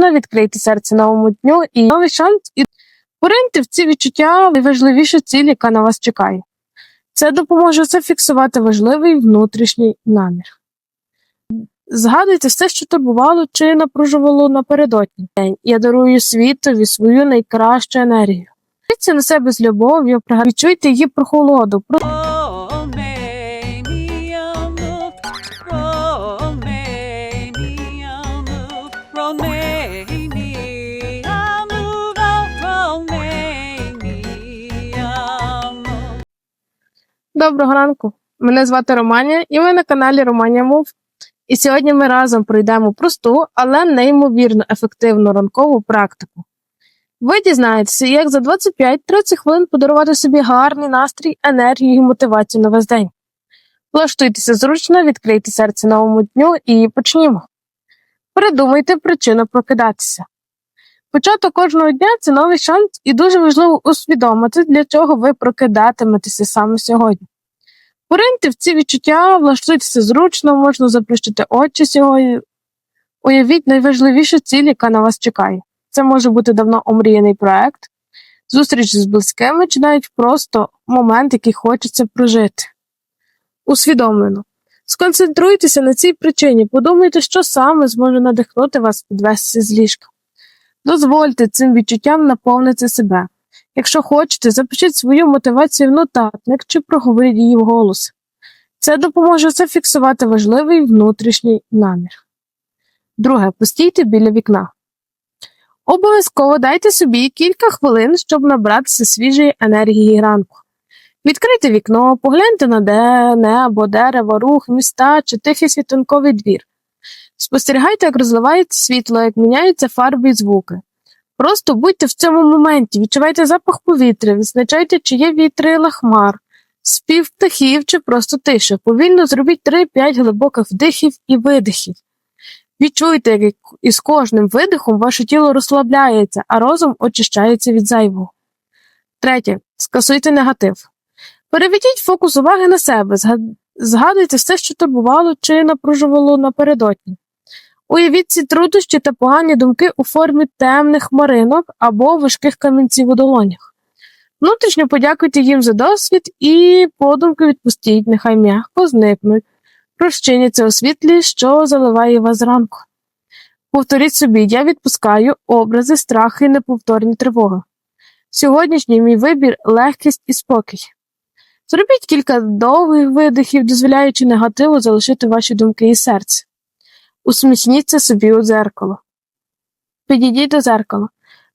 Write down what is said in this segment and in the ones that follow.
Ну, відкрийте серце новому дню і новий шанс і пориньте в ці відчуття найважливішу ціль, яка на вас чекає. Це допоможе зафіксувати важливий внутрішній намір. Згадуйте все, що турбувало чи напружувало напередодні день. Я дарую світові свою найкращу енергію. Дивіться на себе з любов'ю, відчуйте її прохолоду, Доброго ранку! Мене звати Романія, і ви на каналі Романія Мов. І сьогодні ми разом пройдемо просту, але неймовірно ефективну ранкову практику. Ви дізнаєтеся, як за 25-30 хвилин подарувати собі гарний настрій, енергію і мотивацію на весь день. Влаштуйтеся зручно, відкрийте серце новому дню і почнімо. Передумайте причину прокидатися. Початок кожного дня це новий шанс, і дуже важливо усвідомити, для чого ви прокидатиметеся саме сьогодні. Пориньте в ці відчуття, влаштуйтеся зручно, можна заплющити очі сьогодні. Уявіть найважливішу ціль, яка на вас чекає. Це може бути давно омріяний проект, зустріч з близькими чи навіть просто момент, який хочеться прожити. Усвідомлено. Сконцентруйтеся на цій причині, подумайте, що саме зможе надихнути вас підвестися з ліжка. Дозвольте цим відчуттям наповнити себе. Якщо хочете, запишіть свою мотивацію в нотатник чи проговоріть її вголос. Це допоможе зафіксувати важливий внутрішній намір. Друге, постійте біля вікна. Обов'язково дайте собі кілька хвилин, щоб набратися свіжої енергії ранку. Відкрийте вікно, погляньте на де, небо, дерево, рух, міста чи тихий світанковий двір. Спостерігайте, як розливається світло, як міняються фарби і звуки. Просто будьте в цьому моменті, відчувайте запах повітря, відзначайте, чи є вітрила хмар, спів птахів чи просто тиша. Повільно зробіть 3-5 глибоких вдихів і видихів. Відчуйте, як із кожним видихом ваше тіло розслабляється, а розум очищається від зайвого. Третє. Скасуйте негатив. Переведіть фокус уваги на себе, згадуйте все, що турбувало чи напружувало напередодні. Уявіть ці труднощі та погані думки у формі темних хмаринок або важких камінців у долонях. Внутрішньо подякуйте їм за досвід і подумки відпустіть, нехай м'яко зникнуть, розчиняться у світлі, що заливає вас зранку. Повторіть собі, я відпускаю образи, страхи і неповторні тривоги. Сьогоднішній мій вибір легкість і спокій. Зробіть кілька довгих видихів, дозволяючи негативу залишити ваші думки і серце. Усміхніться собі у дзеркало. Підійдіть до дзеркала.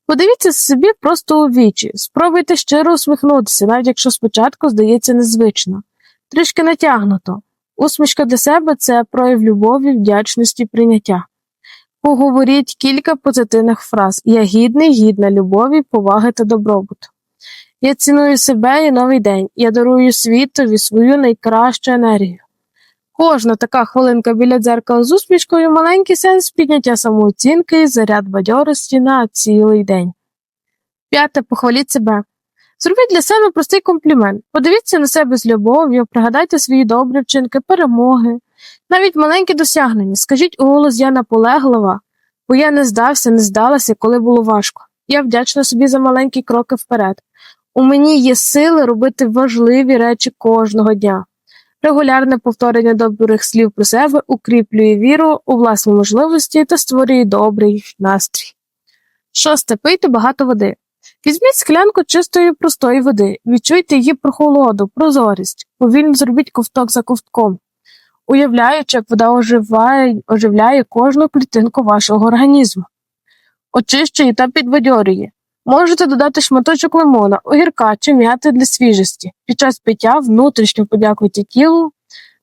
Подивіться собі просто у вічі, спробуйте щиро усміхнутися, навіть якщо спочатку здається незвично, трішки натягнуто. Усмішка для себе це прояв любові, вдячності, прийняття. Поговоріть кілька позитивних фраз Я гідний, гідна любові, поваги та добробуту. Я ціную себе і новий день. Я дарую світові свою найкращу енергію. Кожна така хвилинка біля дзеркала з усмішкою маленький сенс підняття самооцінки і заряд бадьорості на цілий день. П'яте. Похваліть себе. Зробіть для себе простий комплімент. Подивіться на себе з любов'ю, пригадайте свої добрі вчинки, перемоги, навіть маленькі досягнення. Скажіть уголос я наполеглива, бо я не здався, не здалася, коли було важко. Я вдячна собі за маленькі кроки вперед. У мені є сили робити важливі речі кожного дня. Регулярне повторення добрих слів про себе укріплює віру у власні можливості та створює добрий настрій. Шосте. Пийте багато води. Візьміть склянку чистої простої води, відчуйте її прохолоду, прозорість, повільно зробіть ковток за ковтком, уявляючи, як вода оживає, оживляє кожну клітинку вашого організму, очищує та підбадьорює. Можете додати шматочок лимона, огірка чи м'яти для свіжості. Під час пиття внутрішньо подякуйте тілу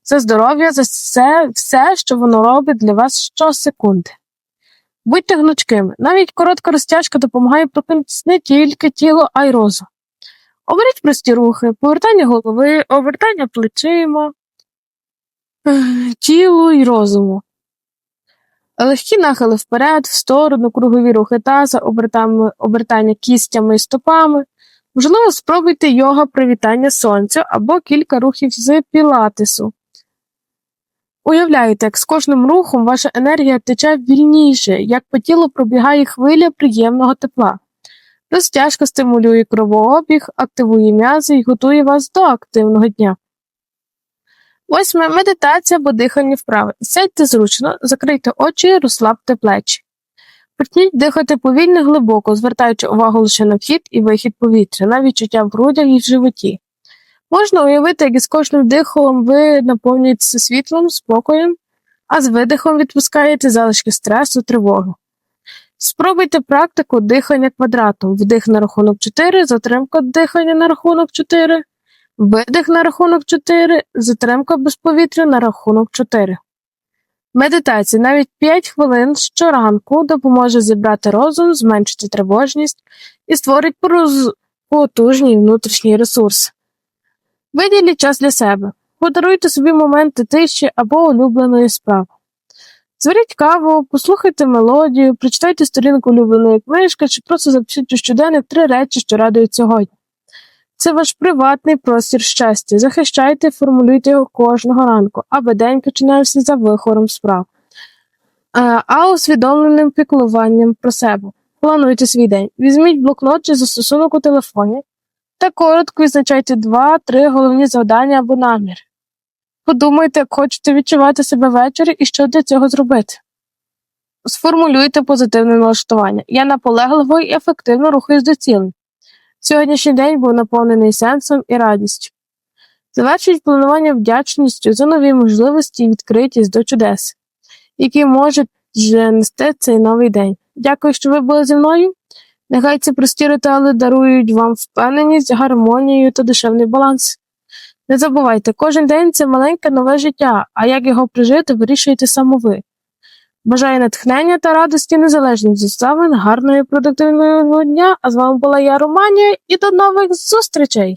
за здоров'я, за все, все, що воно робить для вас щосекунди. Будьте гнучкими. Навіть коротка розтяжка допомагає прокинутися не тільки тіло, а й розум. Оберіть прості рухи, повертання голови, обертання плечима, тілу і розуму. Легкі нахили вперед, в сторону, кругові рухи таза, обертання, обертання кістями і стопами. Можливо, спробуйте йога привітання сонцю або кілька рухів з пілатесу. Уявляєте, як з кожним рухом ваша енергія тече вільніше, як по тілу пробігає хвиля приємного тепла. Розтяжка стимулює кровообіг, активує м'язи і готує вас до активного дня. Восьме медитація або дихальні вправи. Сядьте зручно, закрийте очі, розслабте плечі. Почніть дихати повільно глибоко, звертаючи увагу лише на вхід і вихід повітря, на відчуття в грудях і в животі. Можна уявити, як із кожним дихом ви наповнюєтеся світлом, спокоєм, а з видихом відпускаєте залишки стресу, тривоги. Спробуйте практику дихання квадратом. Вдих на рахунок 4, затримка дихання на рахунок 4, видих на рахунок 4, затримка без повітря на рахунок 4. Медитація навіть 5 хвилин щоранку допоможе зібрати розум, зменшити тривожність і створить пороз- потужні внутрішні ресурси. Виділіть час для себе. Подаруйте собі моменти тиші або улюбленої справи. Зваріть каву, послухайте мелодію, прочитайте сторінку улюбленої книжки чи просто запишіть у щоденник три речі, що радують сьогодні. Це ваш приватний простір щастя. Захищайте і формулюйте його кожного ранку, аби день починався за вихором справ. Е, А усвідомленим піклуванням про себе. Плануйте свій день. Візьміть блокнот чи застосунок у телефоні та коротко відзначайте два-три головні завдання або намір. Подумайте, як хочете відчувати себе ввечері і що для цього зробити. Сформулюйте позитивне налаштування. Я наполегливо і ефективно рухаюсь до цілей. Сьогоднішній день був наповнений сенсом і радістю. Завершіть планування вдячністю за нові можливості і відкритість до чудес, які вже нести цей новий день. Дякую, що ви були зі мною. Нехай ці прості ритуали дарують вам впевненість, гармонію та душевний баланс. Не забувайте, кожен день це маленьке нове життя, а як його прожити, вирішуєте саме ви. Бажаю натхнення та радості незалежно від гарної продуктивного дня. А з вами була я, Романія, і до нових зустрічей!